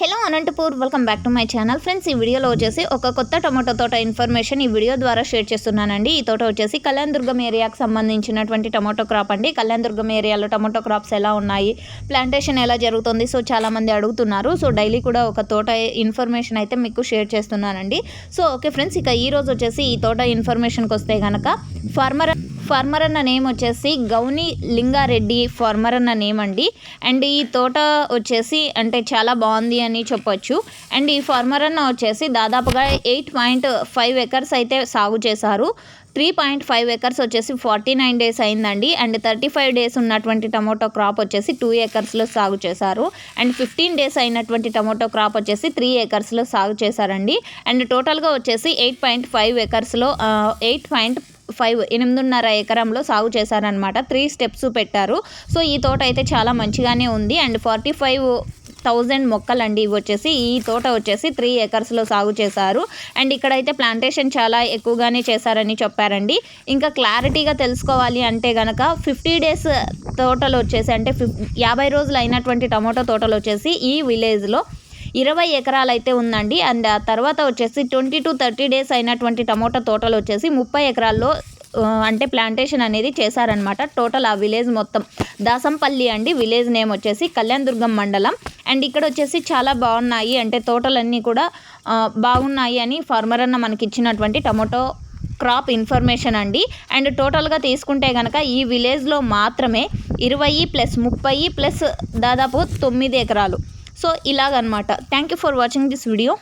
Hello Anantapur welcome back to my channel. Friends ఈ వీడియోలో వచ్చేసి ఒక కొత్త టమాటో తోట ఇన్ఫర్మేషన్ ఈ వీడియో ద్వారా షేర్ చేస్తున్నానండి. ఈ తోట వచ్చేసి కళ్యాణ్ దుర్గం ఏరియాకి సంబంధించినటువంటి టమాటో క్రాప్ అండి. కళ్యాణ్ దుర్గం ఏరియాలో టమాటో క్రాప్స్ ఎలా ఉన్నాయి? ప్లాంటేషన్ ఎలా జరుగుతుంది? సో చాలామంది అడుగుతున్నారు. సో డైలీ కూడా ఒక తోట ఇన్ఫర్మేషన్ అయితే మీకు షేర్ చేస్తున్నానండి. సో ఓకే ఫ్రెండ్స్ ఇక ఈరోజు వచ్చేసి ఈ తోట ఇన్ఫర్మేషన్కి వస్తే కనుక ఫార్మర్ ఫార్మర్ అన్న నేమ్ వచ్చేసి గౌని లింగారెడ్డి ఫార్మర్ అన్న నేమ్ అండి. అండ్ ఈ తోట వచ్చేసి అంటే చాలా బాగుంది అని చెప్పొచ్చు. అండ్ ఈ ఫార్మర్ అన్న వచ్చేసి దాదాపుగా ఎయిట్ పాయింట్ ఫైవ్ ఎకర్స్ అయితే సాగు చేశారు. త్రీ పాయింట్ ఫైవ్ ఎకర్స్ వచ్చేసి ఫార్టీ నైన్ డేస్ అయిందండి. అండ్ థర్టీ ఫైవ్ డేస్ ఉన్నటువంటి టమోటో క్రాప్ వచ్చేసి టూ ఎకర్స్లో సాగు చేశారు. అండ్ ఫిఫ్టీన్ డేస్ అయినటువంటి టమోటో క్రాప్ వచ్చేసి త్రీ ఎకర్స్లో సాగు చేశారండి. అండ్ టోటల్గా వచ్చేసి ఎయిట్ పాయింట్ ఫైవ్ ఎకర్స్లో ఎయిట్ పాయింట్ ఫైవ్ ఎనిమిదిన్నర ఎకరంలో సాగు చేశారనమాట త్రీ స్టెప్స్ పెట్టారు. సో ఈ తోట అయితే చాలా మంచిగానే ఉంది. అండ్ ఫార్టీ ఫైవ్ థౌజండ్ మొక్కలండి ఇవి వచ్చేసి. ఈ తోట వచ్చేసి త్రీ ఎకర్స్లో సాగు చేశారు. అండ్ ఇక్కడైతే ప్లాంటేషన్ చాలా ఎక్కువగానే చేశారని చెప్పారండి. ఇంకా క్లారిటీగా తెలుసుకోవాలి అంటే కనుక ఫిఫ్టీ డేస్ తోటలు వచ్చేసి అంటే ఫిఫ్ యాభై రోజులు అయినటువంటి టమాటో తోటలు వచ్చేసి ఈ విలేజ్లో ఇరవై ఎకరాలు అయితే ఉందండి. అండ్ ఆ తర్వాత వచ్చేసి ట్వంటీ టు థర్టీ డేస్ అయినటువంటి టమోటా తోటలు వచ్చేసి ముప్పై ఎకరాల్లో అంటే ప్లాంటేషన్ అనేది చేశారనమాట టోటల్ ఆ విలేజ్ మొత్తం. దాసంపల్లి అండి. విలేజ్ నేమ్ వచ్చేసి కళ్యాణ్ దుర్గం మండలం. అండ్ ఇక్కడ వచ్చేసి చాలా బాగున్నాయి. అంటే తోటలన్నీ కూడా బాగున్నాయి అని ఫార్మర్ అన్న మనకి ఇచ్చినటువంటి టమోటో క్రాప్ ఇన్ఫర్మేషన్ అండి. అండ్ టోటల్గా తీసుకుంటే కనుక ఈ విలేజ్లో మాత్రమే ఇరవై ప్లస్ ముప్పై ప్లస్ దాదాపు తొమ్మిది ఎకరాలు. సో ఇలాగనమాట. Thank you for watching this video